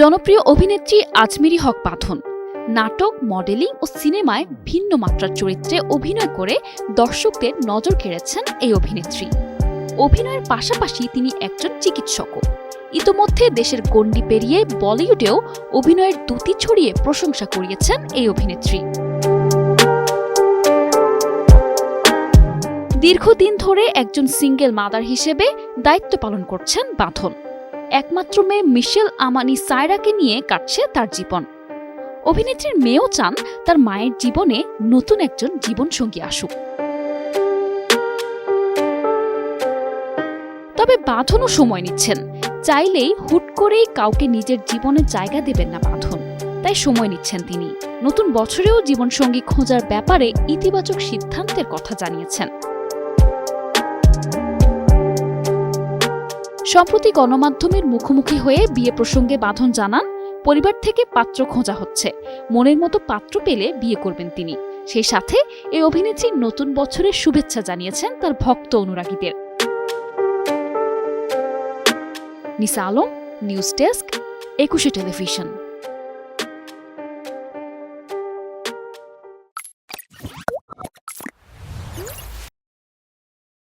জনপ্রিয় অভিনেত্রী আজমিরি হক বাঁধন নাটক, মডেলিং ও সিনেমায় ভিন্ন মাত্রার চরিত্রে অভিনয় করে দর্শকদের নজর কেড়েছেন এই অভিনেত্রী। অভিনয়ের পাশাপাশি তিনি একজন চিকিৎসকও। ইতোমধ্যে দেশের গণ্ডি পেরিয়ে বলিউডেও অভিনয়ের দুটি ছড়িয়ে প্রশংসা করিয়েছেন এই অভিনেত্রী। দীর্ঘদিন ধরে একজন সিঙ্গেল মাদার হিসেবে দায়িত্ব পালন করছেন বাঁধন একমাত্র মেয়ে মিশেল আমানি সায়রাকে নিয়ে কাটছে তার জীবন। অভিনেত্রীর মেয়েও চান তার মায়ের জীবনে নতুন একজন জীবনসঙ্গী আসুক। তবে বাঁধনও সময় নিচ্ছেন। চাইলেই হুট করেই কাউকে নিজের জীবনে জায়গা দেবেন না বাঁধন। তাই সময় নিচ্ছেন তিনি। নতুন বছরেও জীবনসঙ্গী খোঁজার ব্যাপারে ইতিবাচক সিদ্ধান্তের কথা জানিয়েছেন। সম্প্রতি গণমাধ্যমের মুখোমুখি হয়ে বিয়ে প্রসঙ্গে বাঁধন জানান, পরিবার থেকে পাত্র খোঁজা হচ্ছে। মনের মতো পাত্র পেলে বিয়ে করবেন তিনি। সেই সাথে এই অভিনেত্রী নতুন বছরের শুভেচ্ছা জানিয়েছেন তার ভক্ত অনুরাগীদের। Nisa Alam, news desk, Ekushey television.